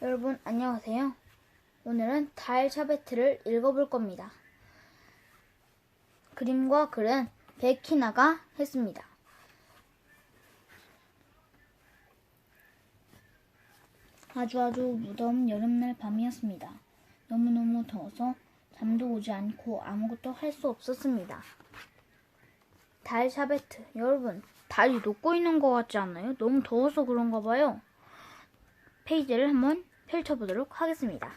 여러분 안녕하세요. 오늘은 달 샤베트를 읽어볼 겁니다. 그림과 글은 베키나가 했습니다. 아주 아주 무더운 여름날 밤이었습니다. 너무너무 더워서 잠도 오지 않고 아무것도 할 수 없었습니다. 달 샤베트 여러분 달이 녹고 있는 것 같지 않나요? 너무 더워서 그런가 봐요. 페이지를 한번 펼쳐보도록 하겠습니다.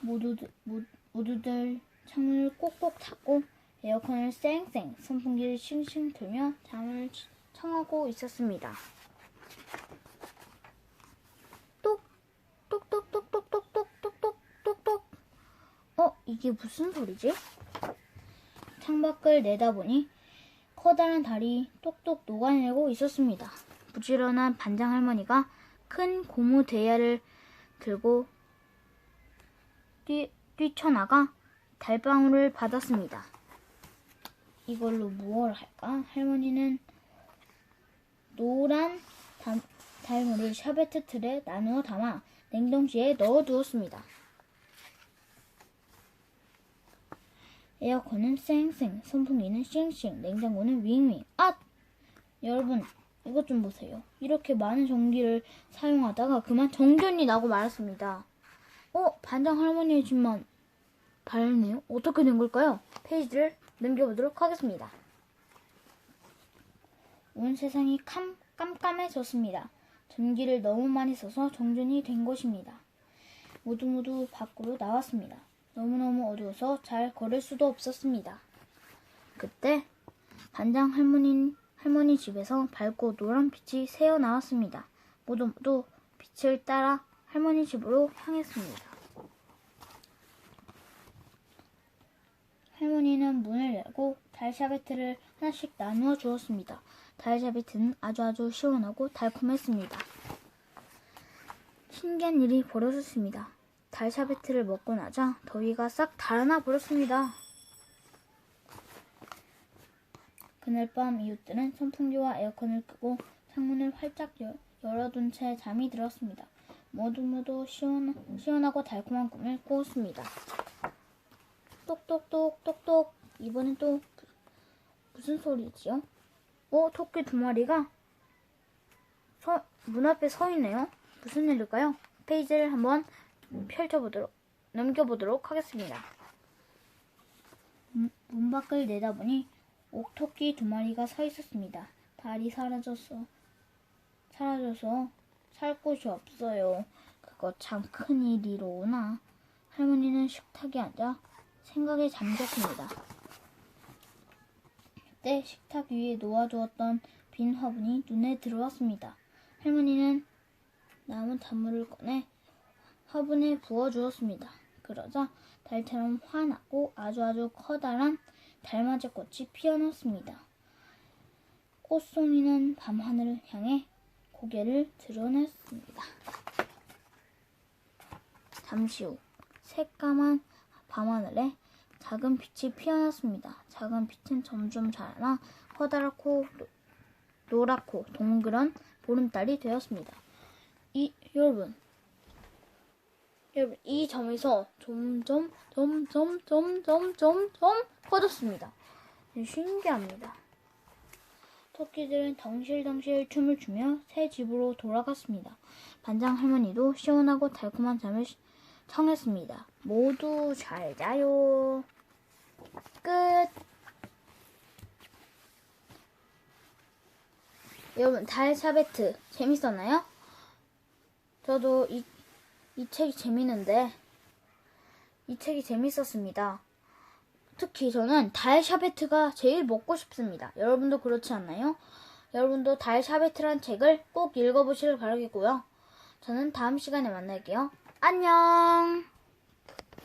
모두들, 모, 모두들 창문을 꼭꼭 닫고 에어컨을 쌩쌩 선풍기를 싱싱 틀며 잠을 청하고 있었습니다. 똑, 똑똑똑똑똑똑똑똑똑. 어, 이게 무슨 소리지? 창밖을 내다보니 커다란 달이 똑똑 녹아내고 있었습니다. 부지런한 반장 할머니가 큰 고무 대야를 들고 뛰, 뛰쳐나가 달방울을 받았습니다. 이걸로 무엇을 할까? 할머니는 노란 달, 달물을 샤베트 틀에 나누어 담아 냉동실에 넣어두었습니다. 에어컨은 쌩쌩, 선풍기는 싱싱, 냉장고는 윙윙. 아! 여러분, 이것 좀 보세요. 이렇게 많은 전기를 사용하다가 그만 정전이 나고 말았습니다. 어? 반장 할머니의 집만 밝네요. 어떻게 된 걸까요? 페이지를 넘겨보도록 하겠습니다. 온 세상이 캄, 깜깜해졌습니다. 전기를 너무 많이 써서 정전이 된 것입니다. 모두 모두 밖으로 나왔습니다. 너무너무 어두워서 잘 걸을 수도 없었습니다. 그때 반장 할머니, 할머니 집에서 밝고 노란 빛이 새어 나왔습니다. 모두 모두 빛을 따라 할머니 집으로 향했습니다. 할머니는 문을 열고 달샤베트를 하나씩 나누어 주었습니다. 달샤베트는 아주 아주 시원하고 달콤했습니다. 신기한 일이 벌어졌습니다. 달샤베트를 먹고 나자 더위가 싹 달아나 버렸습니다. 그날 밤 이웃들은 선풍기와 에어컨을 끄고 창문을 활짝 여- 열어둔 채 잠이 들었습니다. 모두 모두 시원, 시원하고 달콤한 꿈을 꾸었습니다. 똑똑똑 똑똑 이번엔 또 무슨 소리지요? 어 토끼 두 마리가 서, 문 앞에 서 있네요. 무슨 일일까요? 페이지를 한번 펼쳐보도록 넘겨보도록 하겠습니다. 문, 문 밖을 내다보니 옥토끼 두 마리가 서 있었습니다. 달이 사라졌어. 사라져서 살 곳이 없어요. 그거 참 큰일이로구나. 할머니는 식탁에 앉아 생각에 잠겼습니다. 그때 식탁 위에 놓아두었던 빈 화분이 눈에 들어왔습니다. 할머니는 남은 단물을 꺼내 화분에 부어주었습니다. 그러자 달처럼 환하고 아주 아주 커다란 달맞이 꽃이 피어났습니다. 꽃송이는 밤하늘을 향해 고개를 드러냈습니다. 잠시 후 새까만 밤하늘에 작은 빛이 피어났습니다. 작은 빛은 점점 자라나 커다랗고 노- 노랗고 동그란 보름달이 되었습니다. 이 여러분, 여러분 이 점에서 점점 점점 점점 점점 커졌습니다. 신기합니다. 토끼들은 덩실덩실 춤을 추며 새 집으로 돌아갔습니다. 반장 할머니도 시원하고 달콤한 잠을 시- 청했습니다. 모두 잘 자요. 끝. 여러분, 달샤베트 재밌었나요? 저도 이, 이 책이 재밌는데, 이 책이 재밌었습니다. 특히 저는 달 샤베트가 제일 먹고 싶습니다. 여러분도 그렇지 않나요? 여러분도 달 샤베트란 책을 꼭 읽어보시길 바라겠고요. 저는 다음 시간에 만날게요. 안녕!